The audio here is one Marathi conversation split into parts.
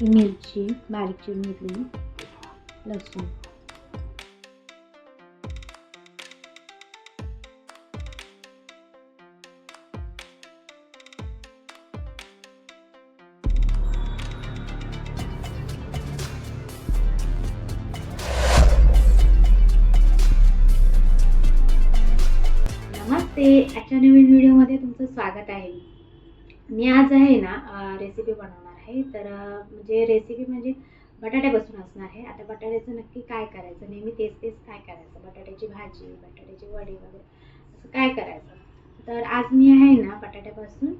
ही मिरची बारीक चिरून लसूण. नमस्ते. आजच्या नवीन व्हिडिओमध्ये तुमचं स्वागत आहे. मी आज आहे ना रेसिपी बनवणार आहे तर म्हणजे रेसिपी म्हणजे बटाट्यापासून असणार आहे. आता बटाट्याचं नक्की काय करायचं? नेहमी तेच तेच काय करायचं? बटाट्याची भाजी बटाट्याची वडे वगैरे असं काय करायचं? तर आज मी आहे ना बटाट्यापासून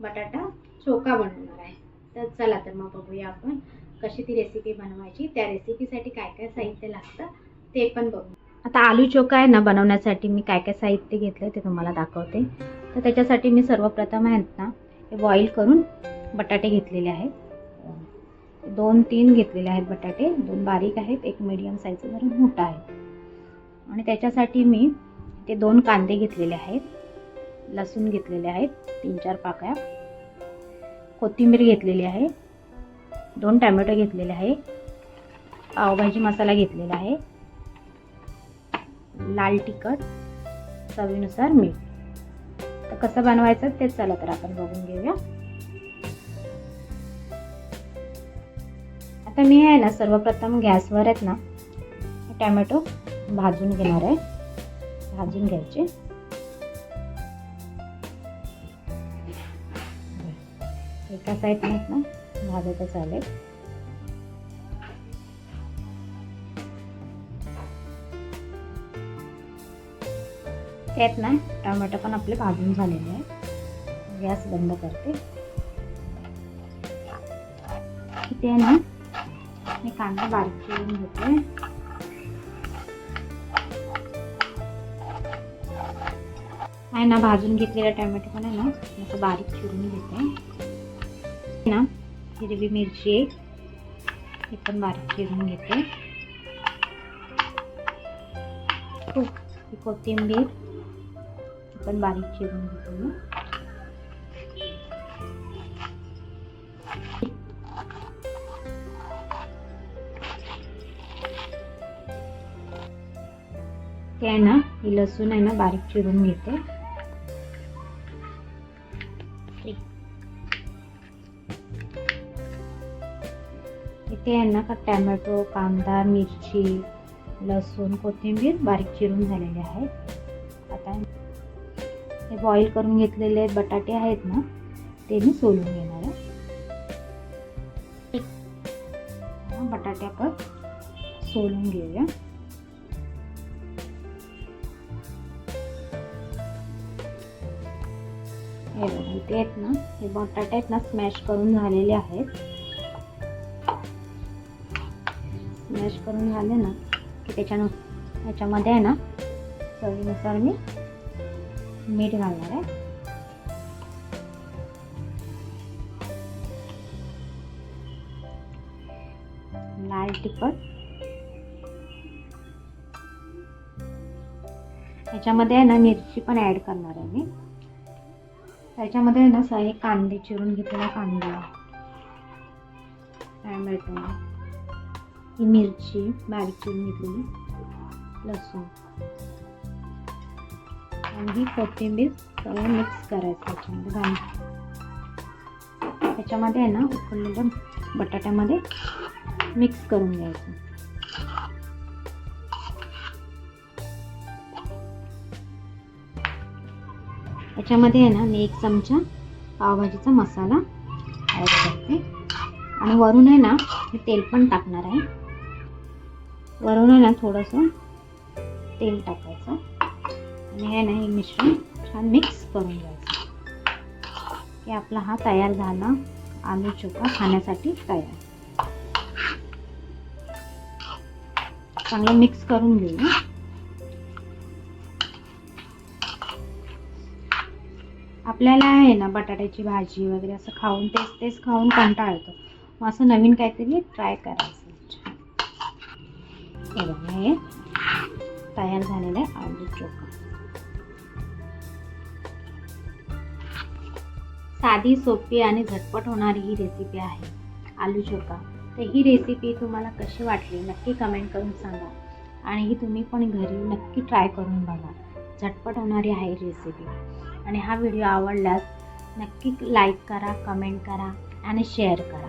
बटाटा चोका बनवणार आहे. तर चला तर मग बघूया आपण कशी ती रेसिपी बनवायची. त्या रेसिपीसाठी काय काय साहित्य लागतं ते पण बघू. आता आलू चोका आहे ना बनवण्यासाठी मी काय काय साहित्य घेतलं ते तुम्हाला दाखवते. तर त्याच्यासाठी मी सर्वप्रथम आहेत ना हे बॉईल करून बटाटे घेतलेले आहेत. दोन तीन घेतलेले आहेत बटाटे. दोन बारीक आहेत एक मीडियम साईज जरा मोठा आहे. आणि त्याच्यासाठी मी ते दोन कांदे घेतलेले आहेत. लसूण घेतलेले आहेत तीन चार पाकळ्या. कोथिंबीर घेतलेली आहे. दोन टॅमॅटो घेतलेले आहे. पावभाजी मसाला घेतलेला आहे. लाल तिखट चवीनुसार मीठ. तर कसं बनवायचं तेच चला तर आपण बघून घेऊया. तर मी आहे ना सर्वप्रथम गॅसवर आहेत ना टॅमॅटो भाजून घेणार आहे. भाजून घ्यायचे. एका साईडने आहेत ना भाजायचं चालेल. त्यात ना टोमॅटो पण आपले भाजून झालेले आहे गॅस बंद करते. इथे ना मी कांदा बारीक चिरून घेते आहे ना भाजून घेतलेला टोमॅटो पण आहे ना असं बारीक चिरून घेते. ना हिरवी मिरची एक हे पण बारीक चिरून घेते. कोथिंबीर पण बारीक चिरून मी. ते आहे ना ही लसूण आहे ना बारीक चिरून घेते. इथे आहे ना का टॅमॅटो कांदा मिरची लसूण कोथिंबीर बारीक चिरून झालेले आहेत. आता हे बॉईल करून घेतलेले बटाटे आहेत ना ते मी सोलून घेणार आहे. बटाटे आपण सोलून घेऊया. हे बघा इथे आहेत ना हे बटाटे आहेत ना स्मॅश करून झालेले आहेत. स्मॅश करून झाले ना की त्याच्यानं त्याच्यामध्ये आहे ना चवीनुसार मी मीठ घालणार आहे. लाल तिखट. याच्यामध्ये आहे ना मिरची पण ॲड करणार आहे मी. त्याच्यामध्ये आहे ना स- हे कांदे चिरून घेतलेला कांदा. टॅमॅटो ही मिरची बारीक चिरून घेतलेली. लसूण. आणि ही कोथिंबीर सगळं मिक्स करायचं त्याच्यामध्ये घालून. त्याच्यामध्ये आहे ना उकडलेलं बटाट्यामध्ये मिक्स करून घ्यायचं. याच्यामध्ये आहे ना मी एक चमचा पावभाजीचा मसाला ॲड करते. आणि वरून आहे ना मी तेल पण टाकणार आहे. वरून आहे ना थोडंसं तेल टाकायचं. आणि हे ना हे मिश्रण छान मिक्स करून घ्यायचं. की आपला हा तयार झाला आलू चोखा खाण्यासाठी तयार. चांगलं मिक्स करून घेऊ. आपल्याला आहे ना बटाट्याची भाजी वगैरे असं खाऊन तेच तेच खाऊन कंटाळतो. मग असं नवीन काहीतरी ट्राय करायचं हे बघा हे तयार झालेलं आहे आलू चोखा. साधी सोपी आणि झटपट होणारी ही रेसिपी आहे आलू चोखा. तर ही रेसिपी तुम्हाला कशी वाटली नक्की कमेंट करून सांगा. आणि ही तुम्ही पण घरी नक्की ट्राय करून बघा. झटपट होणारी आहे रेसिपी आणि हा व्हिडिओ आवडल्यास नक्की लाईक करा कमेंट करा आणि शेअर करा.